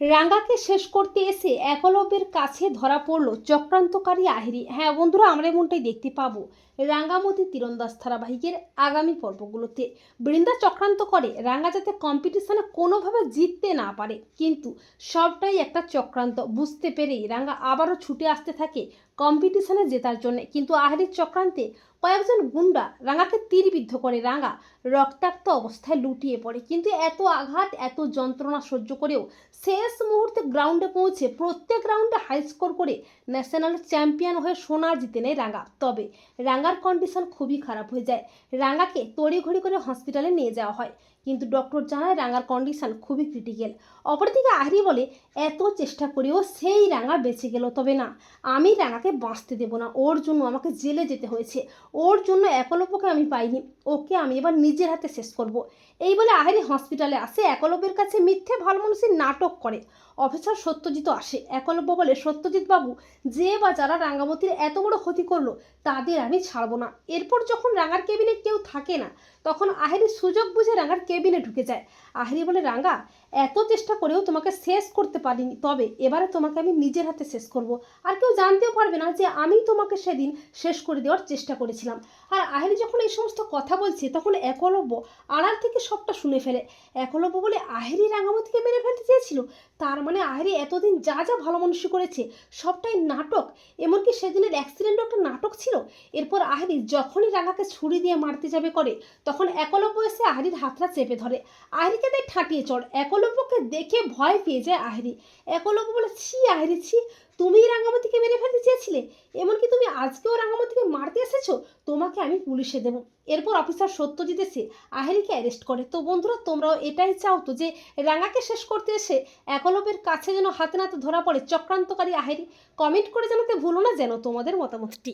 রাঙ্গাকে শেষ করতে এসে একলব্যের কাছে ধরা পড়ল চক্রান্তকারী আহিরি। হ্যাঁ বন্ধুরা, আমরা এমনটাই দেখতে পাবো। রাঙ্গামতি তীরন্দাজ ধারাবাহিকের আগামী পর্বগুলোতে। বৃন্দা চক্রান্ত করে, রাঙ্গা যাতে কম্পিটিশনে কোনোভাবে জিততে না পারে। কিন্তু সবটাই একটা চক্রান্ত। বুঝতে পেরেই রাঙ্গা আবারও ছুটে আসতে থাকে কম্পিটিশনে জেতার জন্য। কিন্তু আহারির চক্রান্তে কয়েকজন গুন্ডা রাঙাকে তীরবিদ্ধ করে। রাঙা রক্তাক্ত অবস্থায় লুটিয়ে পড়ে। কিন্তু এত আঘাত, এত যন্ত্রণা সহ্য করেও শেষ মুহূর্তে গ্রাউন্ডে পৌঁছে প্রত্যেক রাউন্ডে হাই স্কোর করে ন্যাশনাল চ্যাম্পিয়ন হয়ে সোনা জিতে নেয় রাঙা। তবে রাঙার কন্ডিশন খুবই খারাপ হয়ে যায়। রাঙাকে তড়িঘড়ি করে হসপিটালে নিয়ে যাওয়া হয়। কিন্তু ডক্টর জানায় রাঙার কন্ডিশন খুবই ক্রিটিক্যাল। অপরদিকে আহরি বলে, এত চেষ্টা করেও সেই রাঙা বেঁচে গেল তবে না। আমি রাঙাকে বাঁচতে দেবো না। ওর জন্য আমাকে জেলে যেতে হয়েছে। ওর জন্য একলব্যকে আমি পাইনি। ওকে আমি এবার নিজের হাতে শেষ করব। এই বলে আহেরি হসপিটালে আসে। একলব্যের কাছে মিথ্যে ভালো মানুষের নাটক করে। অফিসার সত্যজিৎও আসে। একলব্য বলে, সত্যজিৎ বাবু, যে বা যারা রাঙ্গামতির এত বড় ক্ষতি করল, তাদের আমি ছাড়বো না। এরপর যখন রাঙার কেবিনে কেউ থাকে না, তখন আহেরি সুযোগ বুঝে রাঙার কেবিনে ঢুকে যায়। আহেরি বলে রাঙা এত চেষ্টা করেও তোমাকে শেষ করতে পারিনি। তবে এবারে তোমাকে আমি নিজের হাতে শেষ করব। আর কেউ জানতেও পারবে না যে আমি তোমাকে সেদিন শেষ করে দেওয়ার চেষ্টা করেছিলাম। আর আহেরি যখন এই সমস্ত কথা বলছে, তখন একলব্য আড়াল থেকে সবটা শুনে ফেলে। একলব্য বলে আহেরি রাঙামতিকে মেরে ফেলতে চেয়েছিল? তার মানে আহেরি এতদিন যা যা ভালো মানুষই করেছে, সবটাই নাটক? এমনকি সেদিনের অ্যাক্সিডেন্টও একটা নাটক ছিল? এরপর আহেরি যখনই রাঙাকে ছুরি দিয়ে মারতে যাবে করে, তখন একলব্য এসে আহেরির হাতটা চেপে ধরে। আহেরিকে তাই ঠাটিয়ে চড়। একলব্যকে দেখে ভয় পেয়ে যায় আহেরি একলব্য বলে, ছি আহেরি ছি। তুমি রাঙামতিকে মেরে ফেলতে চেয়েছিলে? এমনকি তুমি আজকেও রাঙামতিকে মারতে এসেছ? তোমাকে আমি পুলিশে দেবো। এরপর অফিসার সত্যজিৎ এসে আহেরিকে অ্যারেস্ট করে। তো বন্ধুরা, তোমরাও এটাই চাও তো যে রাঙাকে শেষ করতে এসে একলবের কাছে যেন হাতে নাতে ধরা পড়ে চক্রান্তকারী আহেরি? কমেন্ট করে জানাতে ভুলো না যেন তোমাদের মতামতটি।